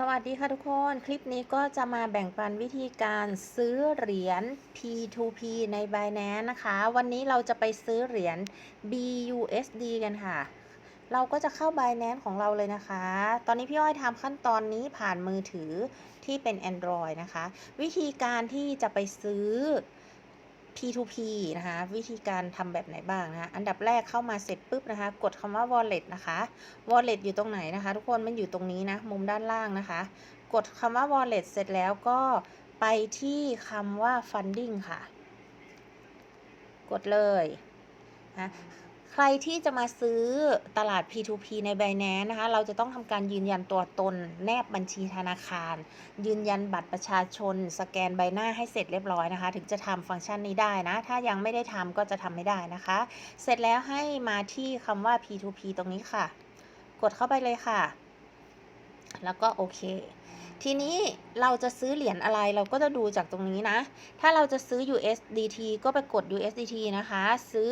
สวัสดีค่ะทุกคน คลิปนี้ก็จะมาแบ่งปันวิธีการซื้อเหรียญ P2P ใน Binance นะคะ วันนี้เราจะไปซื้อเหรียญ BUSD กันค่ะ เราก็จะเข้า Binance ของเราเลยนะคะ ตอนนี้พี่อ้อยทำขั้นตอนนี้ผ่านมือถือที่เป็น Android นะคะ วิธีการที่จะไปซื้อ P2P นะคะ วิธีการทำแบบไหนบ้างนะคะ อันดับแรกเข้ามาเสร็จปุ๊บนะคะ กดคำว่า wallet นะคะ wallet อยู่ตรงไหนนะคะ ทุกคนมันอยู่ตรงนี้นะ มุมด้านล่างนะคะ กดคำว่า wallet เสร็จแล้วก็ไปที่คำว่า funding ค่ะ กดเลยนะ ใครที่จะมาซื้อตลาด P2P ใน Binance นะคะ เราจะต้องทำการยืนยันตัวตน แนบบัญชีธนาคาร ยืนยันบัตรประชาชน สแกนใบหน้าให้เสร็จเรียบร้อยนะคะ ถึงจะทำฟังก์ชันนี้ได้นะ ถ้ายังไม่ได้ทำก็จะทำไม่ได้นะคะ เสร็จแล้วให้มาที่คำว่า P2P ตรงนี้ค่ะ กดเข้าไปเลยค่ะ แล้วก็โอเค ทีนี้เราจะซื้อเหรียญอะไรเราก็จะดูจากตรงนี้นะ ถ้าเราจะซื้อ USDT ก็ไปกด USDT นะคะ ซื้อ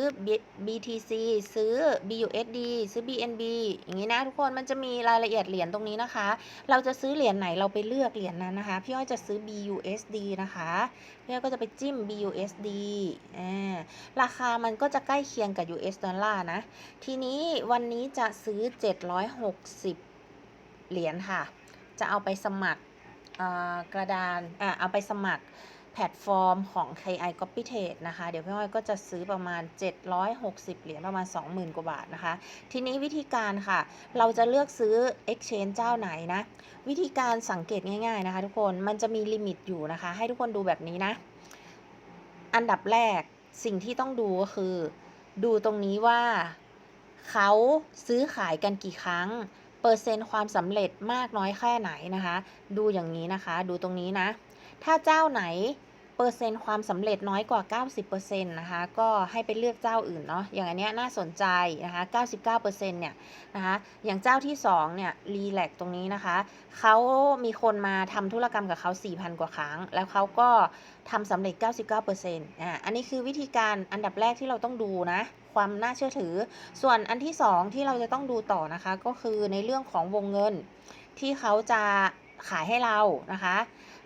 BTC ซื้อ BUSD ซื้อ BNB อย่างนี้นะทุกคนมันจะมีรายละเอียดเหรียญตรงนี้นะคะ เราจะซื้อเหรียญไหนเราไปเลือกเหรียญนั้นนะคะ พี่อ้อยจะซื้อ BUSD นะคะพี่อ้อยก็จะไปจิ้ม BUSD อ่าราคามันก็จะใกล้เคียงกับ US ดอลลาร์นะ ทีนี้วันนี้จะซื้อ 760 เหรียญค่ะ จะเอาไปสมัครกระดานอเอาไปสมัครแพลตฟอร์มของ KI Copy Trade นะคะ เดี๋ยวพี่อ้อยก็จะซื้อประมาณ 760 เหรียญประมาณ 20,000 กว่าบาทนะคะ ทีนี้วิธีการค่ะ เราจะเลือกซื้อ Exchange เจ้าไหนนะ วิธีการสังเกตง่ายๆนะคะทุกคนมันจะมีลิมิตอยู่นะคะ ให้ทุกคนดูแบบนี้นะ อันดับแรกสิ่งที่ต้องดูก็คือ ดูตรงนี้ว่าเขาซื้อขายกันกี่ครั้ง เปอร์เซ็นต์ความสำเร็จมากน้อยแค่ไหนนะคะ ดูอย่างนี้นะคะ ดูตรงนี้นะ ถ้าเจ้าไหน เปอร์เซ็นต์ความสำเร็จน้อยกว่า 90%นะคะก็ให้ไปเลือกเจ้าอื่นเนาะอย่างอันเนี้ยน่าสนใจนะคะ99%เนี่ยนะคะอย่างเจ้าที่2เนี่ยรีแลกตรงนี้นะคะเขามีคนมาทำธุรกรรมกับเขา 4,000 กว่าครั้ง แล้วเขาก็ทำสำเร็จ 99%อ่าอันนี้คือวิธีการอันดับแรกที่เราต้องดูนะความน่าเชื่อถือ ส่วนอันที่ 2 ที่เราจะต้องดูต่อนะคะ ก็คือในเรื่องของวงเงินที่เขาจะขายให้เรานะคะ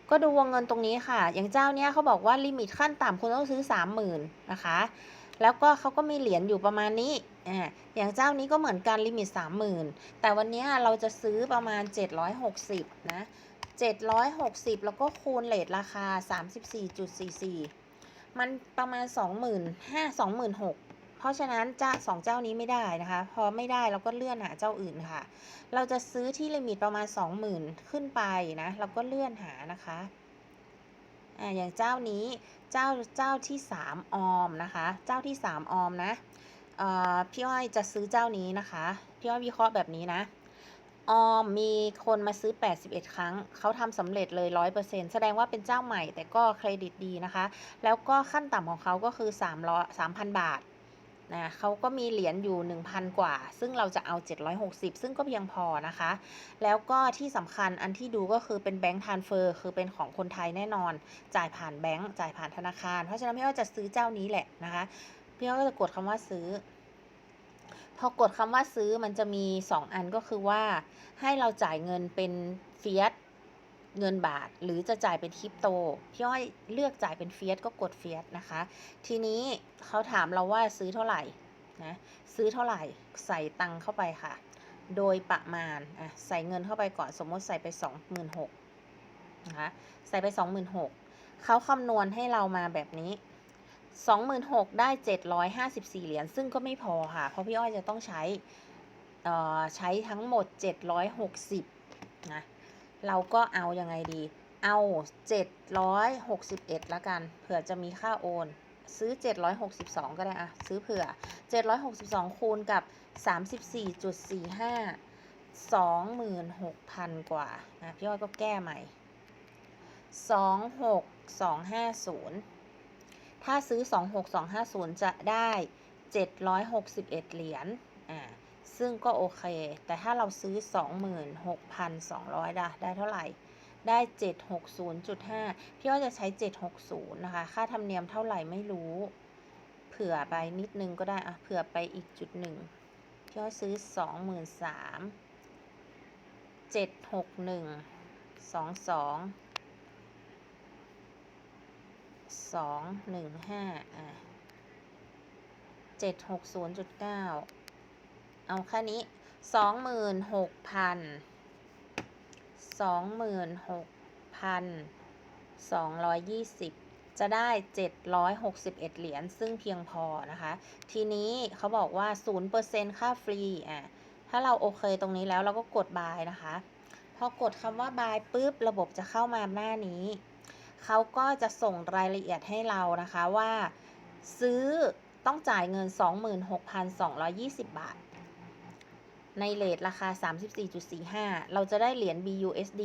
ก็ดูวงเงินตรงนี้ค่ะ อย่างเจ้าเนี้ยเขาบอกว่าลิมิตขั้นต่ำคุณต้องซื้อ 30,000นะคะ แล้วก็เขาก็มีเหรียญอยู่ประมาณนี้อ่าอย่างเจ้านี้ก็เหมือนกันลิมิต 30,000 แต่วันนี้เราจะซื้อประมาณ 760นะ760 แล้วก็คูณเลทราคา 34.44 มันประมาณ 25,000 26,000 ราะฉะนั้นจะสองเจ้านี้ไม่ได้นะคะ พอไม่ได้เราก็เลื่อนหาเจ้าอื่นค่ะ เราจะซื้อที่ลิมิตประมาณ 20,000 ขึ้นไปนะเราก็เลื่อนหานะคะอ่าอย่างเจ้านี้เจ้าเจ้าที่ 3 ออมนะคะ เจ้าที่ 3 ออมนะเอ่อพี่อ้อยจะซื้อเจ้านี้นะคะพี่อ้อยวิเคราะห์แบบนี้นะออมมีคนมาซื้อ 81 ครั้ง เขาทำสำเร็จเลย 100%แสดงว่าเป็นเจ้าใหม่แต่ก็เครดิตดีนะคะ แล้วก็ขั้นต่ำของเขาก็คือ 300 3,000 บาท นะเขาก็มีเหรียญอยู่ 1,000 กว่า ซึ่งเราจะเอา 760 ซึ่งก็เพียงพอนะคะ แล้วก็ที่สำคัญอันที่ดูก็คือเป็นแบงก์ทานเฟอร์คือเป็นของคนไทยแน่นอน จ่ายผ่านแบงก์จ่ายผ่านธนาคาร เพราะฉะนั้นพี่อ้อยจะซื้อเจ้านี้แหละนะคะพี่อ้อยก็จะกดคำว่าซื้อ พอกดคำว่าซื้อมันจะมี 2 อันก็คือว่าให้เราจ่ายเงินเป็นเฟียส เงินบาท หรือจะจ่ายเป็นคริปโตพี่อ้อยเลือกจ่ายเป็นเฟียสก็กดเฟียสนะคะ ทีนี้เขาถามเราว่าซื้อเท่าไหร่นะซื้อเท่าไหร่ใส่ตังเข้าไปค่ะ โดยประมาณอะใส่เงินเข้าไปก่อนสมมติใส่ไป 26,000นะคะใส่ไป 26,000เขาคำนวณให้เรามาแบบนี้26,000ได้ 754 เหรียญซึ่งก็ไม่พอค่ะ เพราะพี่อ้อยจะต้องใช้อ่อใช้ทั้งหมด 760นะ เราก็เอาอยัางไงดี เอา 761ละกัน เผื่อจะมีค่าโอน ซื้อ 762 ก็ได้อะซื้อเผื่อ 762 คูณกับ 34.45 26,000 กว่านะพี่อ้อยก็แก้ใหม่ 26250 ถ้าซื้อ 26250 จะได้ 761 เหรียญอ่า ซึ่งก็โอเค แต่ถ้าเราซื้อ 26,200 ได้ได้เท่าไหร่ ได้ 760.5 พี่ว่าจะใช้ 760 นะคะ ค่าธรรมเนียมเท่าไหร่ไม่รู้ เผื่อไปนิดนึงก็ได้อะเผื่อไปอีกจุดหนึ่งพี่ว่าซื้อ 23,000 761 22 215อะ760.9 เอาแค่นี้สองหมื่นหกพันสองหมื่นหกพันสองร้อยยี่สิบจะได้ 761 เหรียญ ซึ่งเพียงพอนะคะ ทีนี้เขาบอกว่า 0%ค่าฟรี อะ ถ้าเราโอเคตรงนี้แล้วเราก็กด buy นะคะ พอกดคำว่า buy ปุ๊บ ระบบจะเข้ามาหน้านี้ เขาก็จะส่งรายละเอียดให้เรานะคะว่า ซื้อต้องจ่ายเงิน 26,220 บาท ในเลทราคา 34.45 เราจะได้เหรียญ BUSD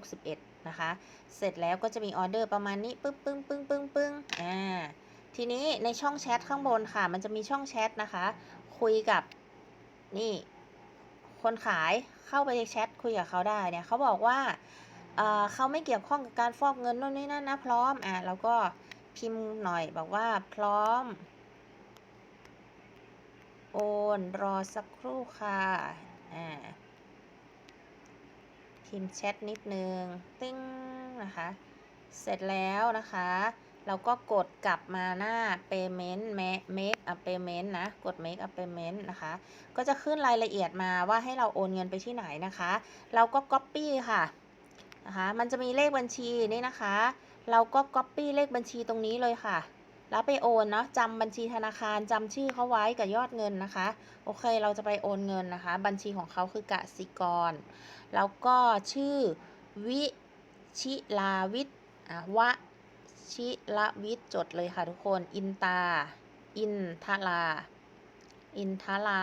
761 นะคะ เสร็จแล้วก็จะมีออเดอร์ประมาณนี้ ปึ้งปึ้งปึ้งปึ้งปึ้งอ่า ทีนี้ในช่องแชทข้างบนค่ะ มันจะมีช่องแชทนะคะ คุยกับนี่ คนขายเข้าไปแชทคุยกับเขาได้เนี่ยเขาบอกว่าเออเขาไม่เกี่ยวข้องกับการฟอกเงินนู่นนี่นั่นนะพร้อมอะแล้วก็พิมพ์หน่อยบอกว่าพร้อม อนรอสักครู่ค่ะอ่าพิมพ์แชทนิดนึงติ้งนะคะ เสร็จแล้วนะคะ เราก็กดกลับมาหน้า payment make a payment นะ กด make a payment นะคะ ก็จะขึ้นรายละเอียดมาว่าให้เราโอนเงินไปที่ไหนนะคะ เราก็ copy ค่ะนะคะ มันจะมีเลขบัญชีนี่นะคะ เราก็ copy เลขบัญชีตรงนี้เลยค่ะ แล้วไปโอนเนาะจำบัญชีธนาคารจำชื่อเขาไว้กับยอดเงินนะคะ โอเคเราจะไปโอนเงินนะคะ บัญชีของเขาคือกสิกร แล้วก็ชื่อวิชิลาวิทย์อะวะชิลาวิทย์จดเลยค่ะทุกคน อินตา อินทาลาอินทาลา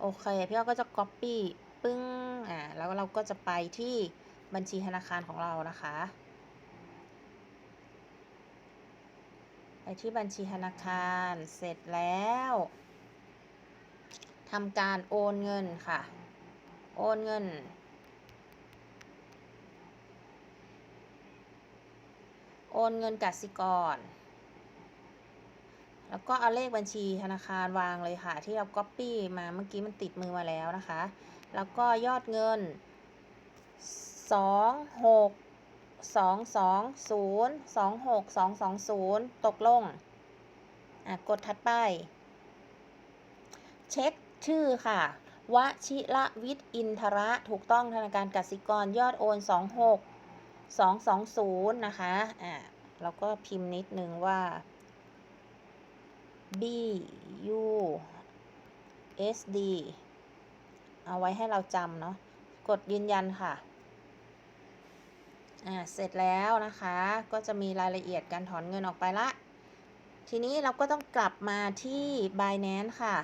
โอเคพี่อ้อก็จะ copy ปึ้งอ่าแล้วเราก็จะไปที่บัญชีธนาคารของเรานะคะ ไปที่บัญชีธนาคารเสร็จแล้วทำการโอนเงินค่ะ โอนเงิน โอนเงินกสิกร แล้วก็เอาเลขบัญชีธนาคารวางเลยค่ะ ที่เรา Copy มาเมื่อกี้มันติดมือมาแล้วนะคะ แล้วก็ยอดเงิน 2 6 2 2 0 2 6 2 2 0ตกลง อะ กดถัดไป เช็คชื่อค่ะ วชิระวิทย์อินทระ ถูกต้องธนาคารกสิกรยอดโอน 26 220 นะคะ อะเราก็พิมพ์นิดนึงว่า B U S D เอาไว้ให้เราจำเนาะ กดยืนยันค่ะ อ่าเสร็จแล้วนะคะ ก็จะมีรายละเอียดการถอนเงินออกไปละ ทีนี้เราก็ต้องกลับมาที่ Binance ค่ะ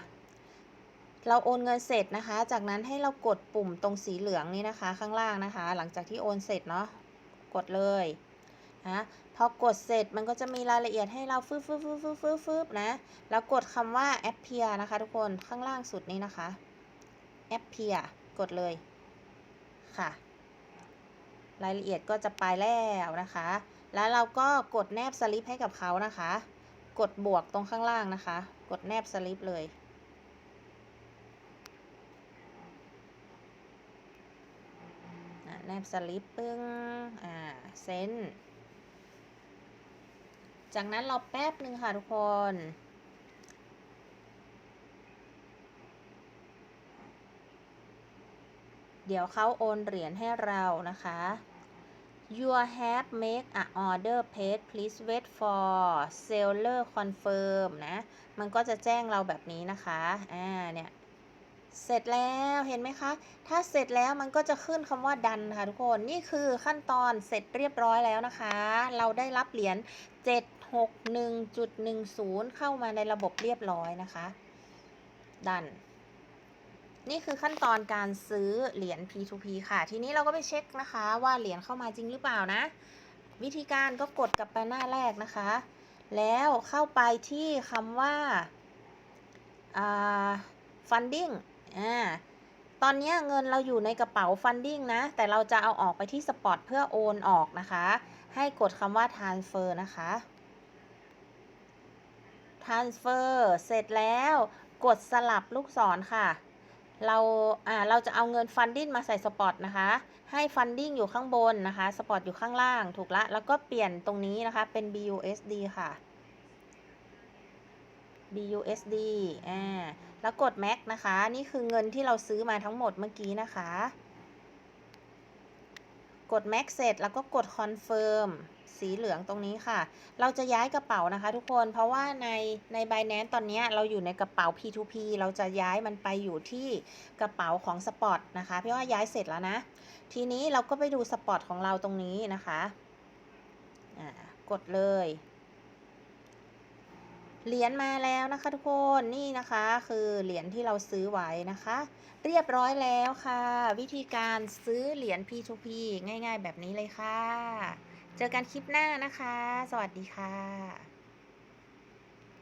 เราโอนเงินเสร็จนะคะ จากนั้นให้เรากดปุ่มตรงสีเหลืองนี้นะคะ ข้างล่างนะคะ หลังจากที่โอนเสร็จเนาะกดเลยนะพอกดเสร็จมันก็จะมีรายละเอียดให้เราฟึบฟึบฟึบฟึบฟึบฟึบนะ แล้วกดคำว่า appear นะคะ ทุกคนข้างล่างสุดนี้นะคะ appear กดเลยค่ะ รายละเอียดก็จะไปแล้วนะคะ แล้วเราก็กดแนบสลิปให้กับเขานะคะ กดบวกตรงข้างล่างนะคะ กดแนบสลิปเลย แนบสลิปปึ้ง อ่า เซ็น จากนั้นเราแป๊บหนึ่งค่ะทุกคนเดี๋ยวเขาโอนเหรียญให้เรานะคะ You have make a order paid please wait for seller confirm นะ มันก็จะแจ้งเราแบบนี้นะคะ อ่า เนี่ย เสร็จแล้วเห็นไหมคะ ถ้าเสร็จแล้วมันก็จะขึ้นคำว่าดันค่ะทุกคน นี่คือขั้นตอนเสร็จเรียบร้อยแล้วนะคะ เราได้รับเหรียญ761.10 เข้ามาในระบบเรียบร้อยนะคะ ดัน นี่คือขั้นตอนการซื้อเหรียญ P2P ค่ะ ทีนี้เราก็ไปเช็คนะคะ ว่าเหรียญเข้ามาจริงหรือเปล่านะ วิธีการก็กดกลับไปหน้าแรกนะคะ แล้วเข้าไปที่คำว่าอ่า funding อ่าตอนนี้เงินเราอยู่ในกระเป๋า funding นะ แต่เราจะเอาออกไปที่ spot เพื่อโอนออกนะคะ ให้กดคำว่า transfer นะคะ transfer เสร็จแล้วกดสลับลูกศรค่ะ เราอ่าเราจะเอาเงินฟันดิ้งมาใส่สปอตนะคะ ให้ฟันดิ้งอยู่ข้างบนนะคะสปอตอยู่ข้างล่างถูกละ แล้วก็เปลี่ยนตรงนี้นะคะเป็น BUSD ค่ะ BUSD อ่า แล้วกด Max นะคะ นี่คือเงินที่เราซื้อมาทั้งหมดเมื่อกี้นะคะ กด Max เสร็จแล้วก็กด Confirm สีเหลืองตรงนี้ค่ะ เราจะย้ายกระเป๋านะคะทุกคน เพราะว่าในใน Binance ตอนนี้เราอยู่ในกระเป๋า P2P เราจะย้ายมันไปอยู่ที่กระเป๋าของ Spot นะคะ พี่ว่าย้ายเสร็จแล้วนะ ทีนี้เราก็ไปดู Spot ของเราตรงนี้นะคะอ่ากดเลย เหรียญมาแล้วนะคะทุกคนนี่นะคะคือเหรียญที่เราซื้อไว้นะคะ เรียบร้อยแล้วค่ะ วิธีการซื้อเหรียญ P2P ง่าย ๆ แบบนี้เลยค่ะ เจอกันคลิปหน้านะคะ สวัสดีค่ะ